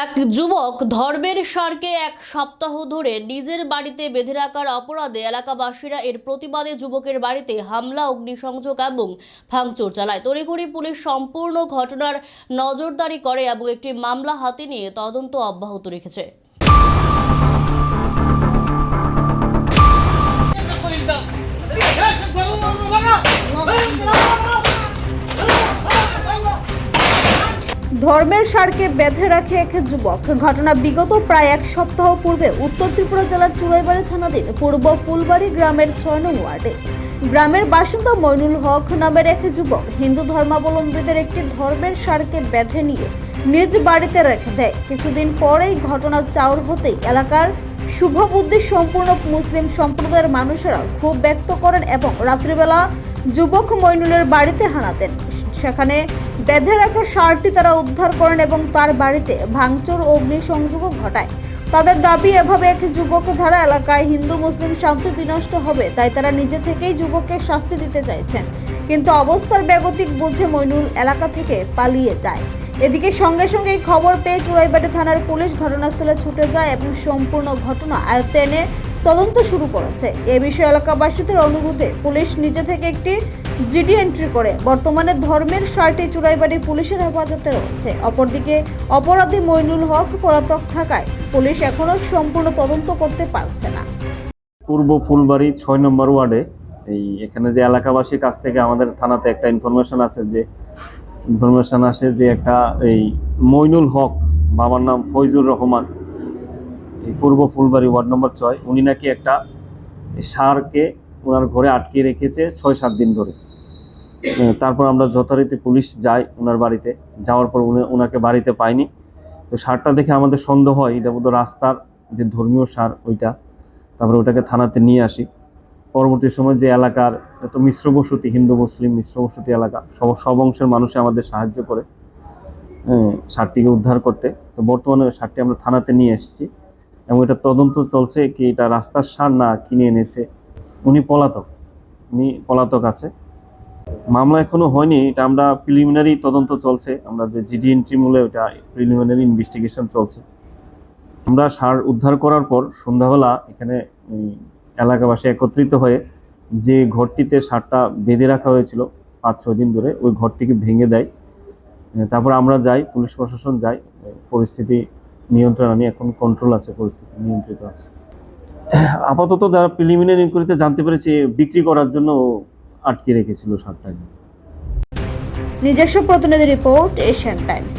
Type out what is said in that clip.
এক যুবক ধর্মের সারকে এক সপ্তাহ ধরে নিজের বাড়িতে বেঁধে রাখার অপরাধে এলাকাবাসীরা এর প্রতিবাদে যুবকের বাড়িতে হামলা, অগ্নিসংযোগ এবং ভাঙচুর চালায়। তড়িঘড়ি পুলিশ সম্পূর্ণ ঘটনার নজরদারি করে এবং একটি মামলা হাতে নিয়ে তদন্ত অব্যাহত রেখেছে। ধর্মের সারকে বেঁধে রাখে এক যুবক। ঘটনা বিগত প্রায় এক সপ্তাহ পূর্বে উত্তর ত্রিপুরা জেলার চুরাইবাড়ি থানাধীন পূর্ব ফুলবাড়ি গ্রামের ছয় নং ওয়ার্ডে। গ্রামের বাসিন্দা মইনুল হক নামের এক যুবক হিন্দু ধর্মাবলম্বীদের একটি ধর্মের সারকে বেঁধে নিয়ে নিজ বাড়িতে রেখে দেয়। কিছুদিন পরেই ঘটনা চাউর হতেই এলাকার শুভবুদ্ধি সম্পূর্ণ মুসলিম সম্প্রদায়ের মানুষেরা ক্ষোভ ব্যক্ত করেন এবং রাত্রিবেলা যুবক মইনুলের বাড়িতে হানা দেন। সেখানে বেঁধে রাখা সারটি তারা উদ্ধার করেন এবং তার বাড়িতে ভাঙচুর অগ্নিসংযোগও ঘটায়। তাদের দাবি, এভাবে এক যুবক ধারা এলাকায় হিন্দু মুসলিম শান্তি বিনষ্ট হবে, তাই তারা নিজে থেকেই যুবককে শাস্তি দিতে চাইছেন। কিন্তু অবস্থার বেগতিক বুঝে মইনুল এলাকা থেকে পালিয়ে যায়। এদিকে সঙ্গে সঙ্গে এই খবর পেয়ে চুরাইবাড়ি থানার পুলিশ ঘটনাস্থলে ছুটে যায় এবং সম্পূর্ণ ঘটনা আয়ত্তে এনে তদন্ত শুরু করেছে। এ বিষয়ে এলাকাবাসীদের অনুরোধে পুলিশ নিজে থেকে একটি জিডি এন্ট্রি করে। বর্তমানে ধর্মের সারটি চুরাইবাড়ি পুলিশের হেফাজতে রয়েছে। অপরদিকে, অপরাধী মইনুল হক পলাতক থাকায় পুলিশ এখনও সম্পূর্ণ তদন্ত করতে পারছে না। পূর্ব ফুলবাড়ি ছয় নম্বর ওয়ার্ডে, এই এখানে যে এলাকাবাসীর কাছ থেকে আমাদের থানাতে একটা ইনফরমেশন আছে যে ইনফরমেশন আসে যে একটা এই মইনুল হক, বাবার নাম ফৈজুর রহমান, এই পূর্ব ফুলবাড়ি ওয়ার্ড নম্বর ছয়, উনি নাকি একটা সারকে ওনার ঘরে আটকে রেখেছে ছয়, সাত দিন ধরে। তারপর আমরা যথারীতি পুলিশ যাই ওনার বাড়িতে। যাওয়ার পর উনি ওনাকে বাড়িতে পাইনি। তো সারটা দেখে আমাদের সন্দেহ হয়, এটা বোধহয় রাস্তার যে ধর্মীয় সার ওইটা। তারপরে ওটাকে থানাতে নিয়ে আসি। পরবর্তী সময় যে এলাকার এত মিশ্র বসতি, হিন্দু, মুসলিম মিশ্র বসতি এলাকা, সব সব অংশের মানুষে আমাদের সাহায্য করে সারটিকে উদ্ধার করতে। তো বর্তমানে সারটি আমরা থানাতে নিয়ে এসেছি। এবং এটা তদন্ত চলছে কি এটা রাস্তার সার না কিনে এনেছে উনি পলাতক উনি পলাতক আছে। মামলা এখনও হয়নি, এটা আমরা প্রিলিমিনারি তদন্ত চলছে। আমরা যে জিডি এন্ট্রি মূলে ওটা প্রিলিমিনারি ইনভেস্টিগেশন চলছে। আমরা সার উদ্ধার করার পর সন্ধ্যাবেলা এখানে এলাকাবাসী একত্রিত হয়ে যে ঘরটিতে সারটা বেঁধে রাখা হয়েছিল পাঁচ, ছয় দিন ধরে, ওই ঘরটিকে ভেঙে দেয়। তারপর আমরা যাই, পুলিশ প্রশাসন যাই পরিস্থিতি নিয়ন্ত্রণ আনি, এখন কন্ট্রোল আছে, পরিস্থিতি নিয়ন্ত্রিত আছে। আপাতত যারা প্রিলিমিনারি ইনকোয়ারিতে জানতে পেরেছে, বিক্রি করার জন্য আটকে রেখেছিল সাতটা নিজস্ব প্রতিনিধি রিপোর্ট এশিয়ান টাইমস।